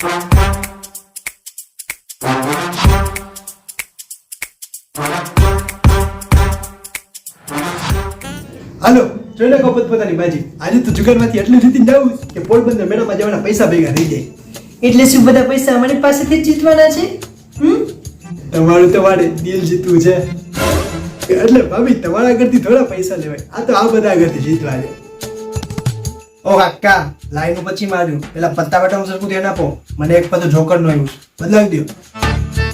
હાલો જોઈ નાખો પોતપોતાની બાજી. આજે તો જુગારમાંથી એટલું જીતીને જાવું કે પોરબંદર મેળામાં જવાના પૈસા ભેગા થઈ જાય. એટલે શું બધા પૈસા અમારી પાસેથી જ જીતવાના છે? હમ? તમારું તમારે દિલ જીતવું છે. એટલે ભાભી તમારા ઘરથી થોડા પૈસા લેવાય. આ તો આ બધા આગળથી જીતવા છે. ઓ કાકા લાઈન પછી માર્યું. પેલા પત્તા બટા હું સરખું ધ્યાન આપો. મને એક પતો જોકર નો આવ્યું બદલાવી દો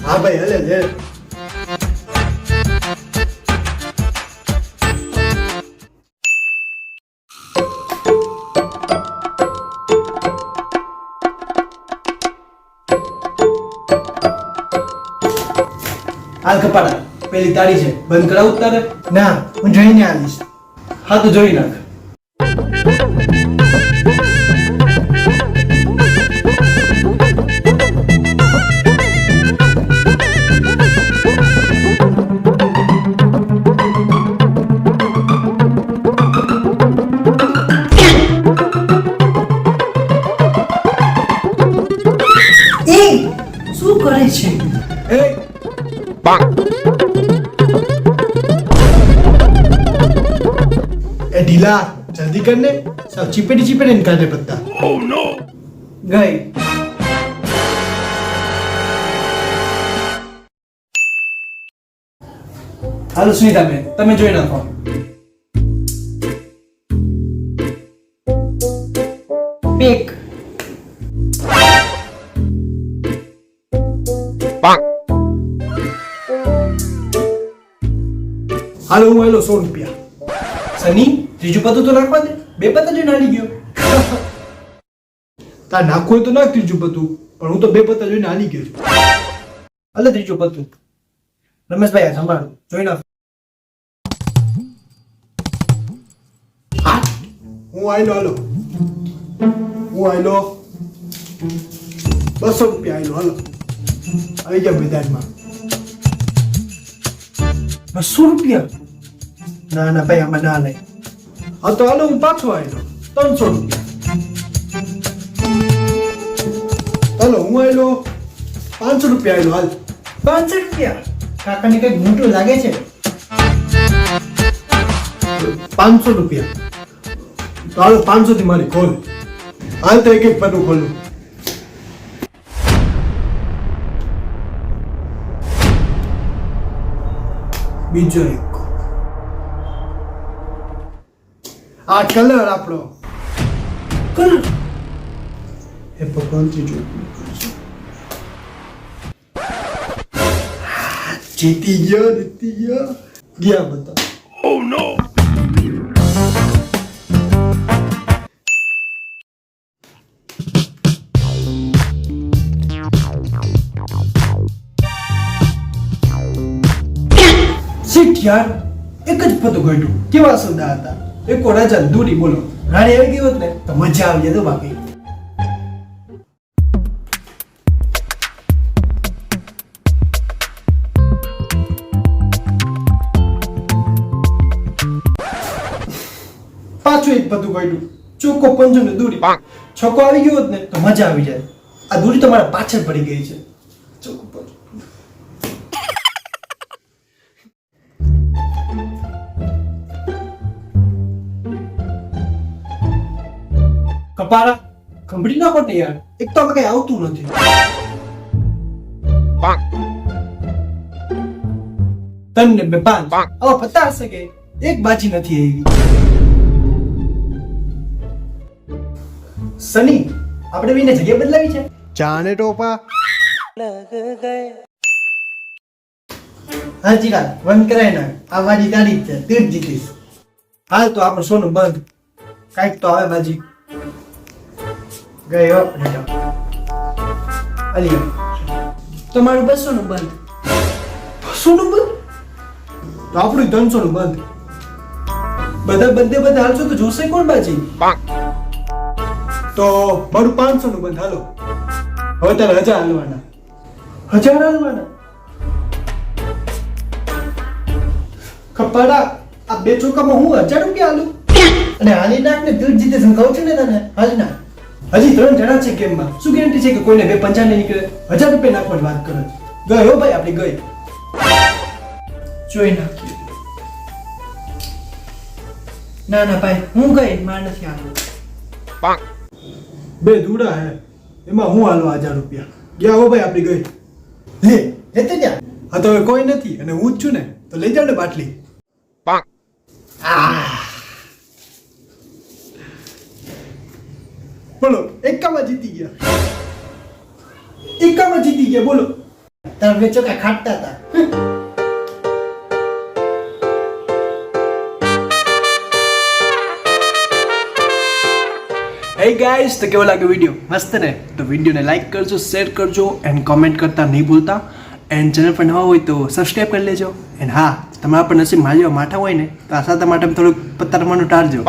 હા ભાઈ હલે લે હાલ કપાડા. પેલી તાળી છે. બંધ કરાવું તારે? ના હું જોઈને આવીશ. હા તો જોઈ નાખ. કરે છે? એ! એ ઢીલા જલ્દી કરને. સાવ ચીપેટી ચીપેટી ને કાઢે બધા. ગઈ. હાલો સુનિતા બેન તમે જોઈ નાખો. હાલો, હું આવેલો સો રૂપિયા. સની, ત્રીજું પતું તો નાખવા દે. બે પત્તા જોઈને હાલી ગયો. તાર નાખવું હોય તો નાખ ત્રીજું પતું પણ હું તો બે પતા જોઈને હાલી ગયો છું. અલે ત્રીજું પતું રમેશભાઈ, આ સંભાળો. જોઈ નાખ. હું? આવેલો હાલો. હું આવેલો બસો રૂપિયા આવેલો હાલો. આવી ગયા મેદાનમાં. બસો રૂપિયા? ના ના ભાઈ આમાં ના લઈ. હા તો હાલો હું પાછો આવેલો ત્રણસો રૂપિયા. હાલો હું આવેલો પાંચસો રૂપિયા આવેલો હાલ. પાંચસો રૂપિયા? કાકાને કંઈક મોટું લાગે છે? પાંચસો રૂપિયા. તો હાલો પાંચસો થી મારી ખોલ. હાલ તો એક એક પન્નું ખોલું. બીજો એક. આ કલર આપણો. કલર? એ ભગવાનથી ત્રીજો જીતી ગયો જીતી ગયો. ગયા બધા. સીટ યાર એક જ પતું ગયું કેવા સોદા હતા? એક રાજા દૂરી બોલો? રાણી આવી ગઈ હોત ને તો મજા આવી જાય તો બાકી. પાછું એક બધું ગયું ચોખ્ખો પંજો ને દૂરી. છોકો આવી ગયો હોત ને તો મજા આવી જાય. આ દૂરી તમારા પાછળ પડી ગઈ છે. કપારા? ખંભળી નાખો ને યાર. એક તો કઈ આવતું નથી. તન ને પાંચ. આવા પતા હશે કે એક બાજી નથી આવી. સની આપણે બેને જગ્યા બદલાવી છે. જાણે ટોપા. હાજી જીરા બંધ કરાય ના. આ મારી ગાડી છે. તીર જીતીશ. હાલ તો આપણે સોનું બંધ. કાંઈક તો આવે બાજી. ગયો રેડો અલી તમારું બસો નું બંધ. બસો નું બંધ? તો આપણું ત્રણસો નું બંધ. બધા બધે બધે હાલશો તો જોશે કોણ બાજી? તો મારું પાંચસો નું બંધ હાલો. હવે તારે હજાર હાલવાના. હજાર હાલવાના. ખપાડા આ બે ચોકામાં હું હજાર રૂપિયા હાલું? અને હાલી નાખ ને દિલ જીતે કહું છું ને તને હાલી નાખ હજી ત્રણ જણા છે ગેમમાં શું ગેરંટી છે કે કોઈને બે પંચા નહીં નીકળે? હજાર રૂપિયા નાખવાની વાત કરો. ગયો ભાઈ આપણી ગઈ. જોઈ નાખીએ. ના ના ભાઈ હું ગઈ માર નથી આવવું બે ધૂડા હે. એમાં હું હાલવા હજાર રૂપિયા? ગયા હો ભાઈ આપણી ગઈ. હે હે તે ત્યાં? હા તો હવે કોઈ નથી અને હું જ છું ને. તો લઈ જાવ ને બાટલી. બોલો એકામાં જીતી ગયા. એકામાં જીતી ગયા બોલો. તાર વેચો કાંઈ ખાટતા હતા. હે ગાઈસ તો કેવો લાગ્યો વીડિયો મસ્ત ને. તો વિડીયોને લાઈક કરજો શેર કરજો એન્ડ કોમેન્ટ કરતા નહીં ભૂલતા. એન્ડ ચેનલ પર નવા હોય તો સબસ્ક્રાઈબ કરી લેજો. એન્ડ હા તમારા પર નસીબ મારી માઠા હોય ને તો આ સાથે માટે થોડુંક પત્તા રમવાનું ટાળજો.